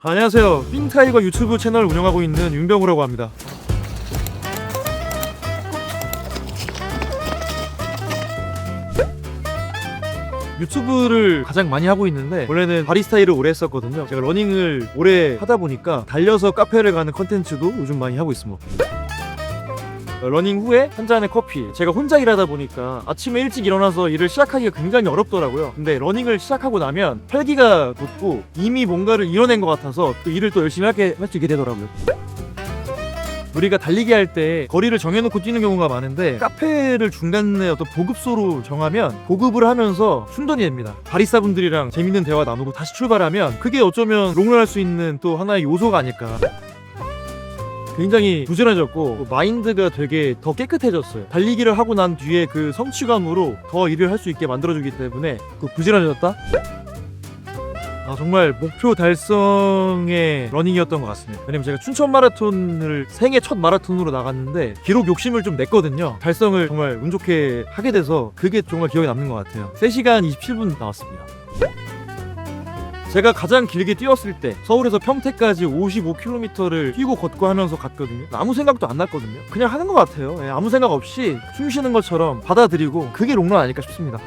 안녕하세요. 삥타이거 유튜브 채널 운영하고 있는 윤병우라고 합니다. 유튜브를 가장 많이 하고 있는데 원래는 바리스타 일을 오래 했었거든요. 제가 러닝을 오래 하다 보니까 달려서 카페를 가는 컨텐츠도 요즘 많이 하고 있습니다. 러닝 후에 한 잔의 커피. 제가 혼자 일하다 보니까 아침에 일찍 일어나서 일을 시작하기가 굉장히 어렵더라고요. 근데 러닝을 시작하고 나면 활기가 돋고 이미 뭔가를 이뤄낸 것 같아서 또 일을 또 열심히 하게 할 수 있게 되더라고요. 우리가 달리기 할 때 거리를 정해놓고 뛰는 경우가 많은데 카페를 중간에 어떤 보급소로 정하면 보급을 하면서 충전이 됩니다. 바리스타 분들이랑 재밌는 대화 나누고 다시 출발하면 그게 어쩌면 롱런할 수 있는 또 하나의 요소가 아닐까. 굉장히 부지런해졌고 마인드가 되게 더 깨끗해졌어요. 달리기를 하고 난 뒤에 그 성취감으로 더 일을 할 수 있게 만들어주기 때문에 그 부지런해졌다. 아 정말 목표 달성의 러닝이었던 것 같습니다. 왜냐면 제가 춘천 마라톤을 생애 첫 마라톤으로 나갔는데 기록 욕심을 좀 냈거든요. 달성을 정말 운 좋게 하게 돼서 그게 정말 기억에 남는 것 같아요. 3시간 27분 나왔습니다. 제가 가장 길게 뛰었을 때 서울에서 평택까지 55km를 뛰고 걷고 하면서 갔거든요. 아무 생각도 안 났거든요. 그냥 하는 것 같아요. 예, 아무 생각 없이 숨 쉬는 것처럼 받아들이고 그게 롱런 아닐까 싶습니다.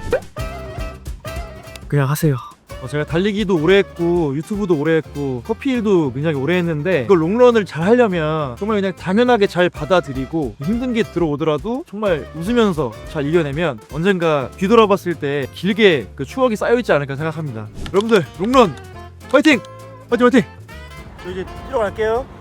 그냥 하세요. 어, 제가 달리기도 오래 했고 유튜브도 오래 했고 커피 일도 굉장히 오래 했는데 이걸 롱런을 잘 하려면 정말 그냥 당연하게 잘 받아들이고 힘든 게 들어오더라도 정말 웃으면서 잘 이겨내면 언젠가 뒤돌아봤을 때 길게 그 추억이 쌓여있지 않을까 생각합니다 여러분들 롱런 파이팅! 파이팅 파이팅! 저 이제 뛰러 갈게요